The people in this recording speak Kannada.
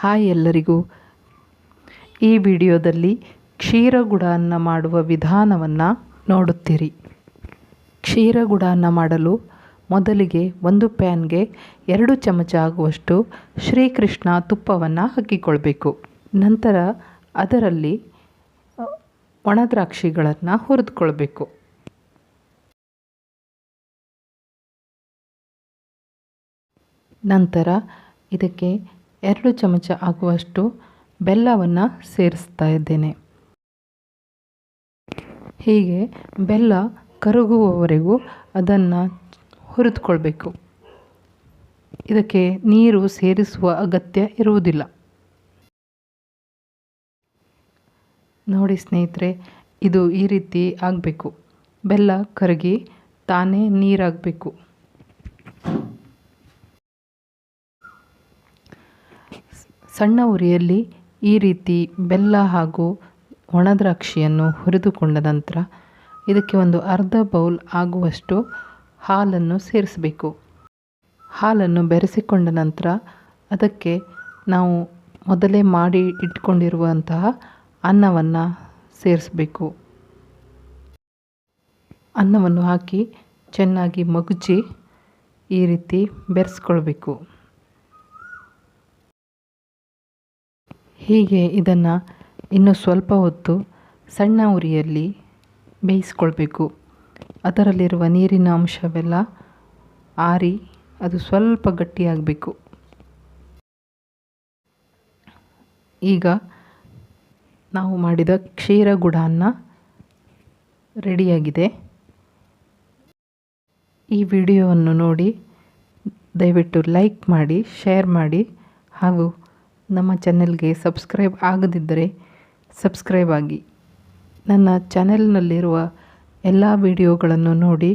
ಹಾಯ್ ಎಲ್ಲರಿಗೂ. ಈ ವಿಡಿಯೋದಲ್ಲಿ ಕ್ಷೀರಗುಡಾನ್ನ ಮಾಡುವ ವಿಧಾನವನ್ನು ನೋಡುತ್ತೀರಿ. ಕ್ಷೀರಗುಡಾನ್ನ ಮಾಡಲು ಮೊದಲಿಗೆ ಒಂದು ಪ್ಯಾನ್ಗೆ ಎರಡು ಚಮಚ ಆಗುವಷ್ಟು ಶ್ರೀಕೃಷ್ಣ ತುಪ್ಪವನ್ನು ಹಾಕಿಕೊಳ್ಬೇಕು. ನಂತರ ಅದರಲ್ಲಿ ಒಣ ದ್ರಾಕ್ಷಿಗಳನ್ನು ಹುರಿದುಕೊಳ್ಬೇಕು. ನಂತರ ಇದಕ್ಕೆ ಎರಡು ಚಮಚ ಆಗುವಷ್ಟು ಬೆಲ್ಲವನ್ನು ಸೇರಿಸ್ತಾ ಇದ್ದೇನೆ. ಹೀಗೆ ಬೆಲ್ಲ ಕರಗುವವರೆಗೂ ಅದನ್ನು ಹುರಿದುಕೊಳ್ಬೇಕು. ಇದಕ್ಕೆ ನೀರು ಸೇರಿಸುವ ಅಗತ್ಯ ಇರುವುದಿಲ್ಲ. ನೋಡಿ ಸ್ನೇಹಿತರೆ, ಇದು ಈ ರೀತಿ ಆಗಬೇಕು. ಬೆಲ್ಲ ಕರಗಿ ತಾನೇ ನೀರಾಗಬೇಕು. ಸಣ್ಣ ಉರಿಯಲ್ಲಿ ಈ ರೀತಿ ಬೆಲ್ಲ ಹಾಗೂ ಒಣದ್ರಾಕ್ಷಿಯನ್ನು ಹುರಿದುಕೊಂಡ ನಂತರ ಇದಕ್ಕೆ ಒಂದು ಅರ್ಧ ಬೌಲ್ ಆಗುವಷ್ಟು ಹಾಲನ್ನು ಸೇರಿಸಬೇಕು. ಹಾಲನ್ನು ಬೆರೆಸಿಕೊಂಡ ನಂತರ ಅದಕ್ಕೆ ನಾವು ಮೊದಲೇ ಮಾಡಿ ಇಟ್ಕೊಂಡಿರುವಂತಹ ಅನ್ನವನ್ನು ಸೇರಿಸಬೇಕು. ಅನ್ನವನ್ನು ಹಾಕಿ ಚೆನ್ನಾಗಿ ಮಗುಚಿ ಈ ರೀತಿ ಬೆರೆಸ್ಕೊಳ್ಬೇಕು. ಹೀಗೆ ಇದನ್ನು ಇನ್ನು ಸ್ವಲ್ಪ ಹೊತ್ತು ಸಣ್ಣ ಉರಿಯಲ್ಲಿ ಬೇಯಿಸ್ಕೊಳ್ಬೇಕು. ಅದರಲ್ಲಿರುವ ನೀರಿನ ಅಂಶವೆಲ್ಲ ಆರಿ ಅದು ಸ್ವಲ್ಪ ಗಟ್ಟಿಯಾಗಬೇಕು. ಈಗ ನಾವು ಮಾಡಿದ ಕ್ಷೀರ ಗುಡಾನ್ನ ರೆಡಿಯಾಗಿದೆ. ಈ ವಿಡಿಯೋವನ್ನು ನೋಡಿ ದಯವಿಟ್ಟು ಲೈಕ್ ಮಾಡಿ, ಶೇರ್ ಮಾಡಿ ಹಾಗೂ ನಮ್ಮ ಚಾನೆಲ್ಗೆ ಸಬ್ಸ್ಕ್ರೈಬ್ ಆಗದಿದ್ದರೆ ಸಬ್ಸ್ಕ್ರೈಬ್ ಆಗಿ. ನನ್ನ ಚಾನೆಲ್ನಲ್ಲಿರುವ ಎಲ್ಲ ವಿಡಿಯೋಗಳನ್ನು ನೋಡಿ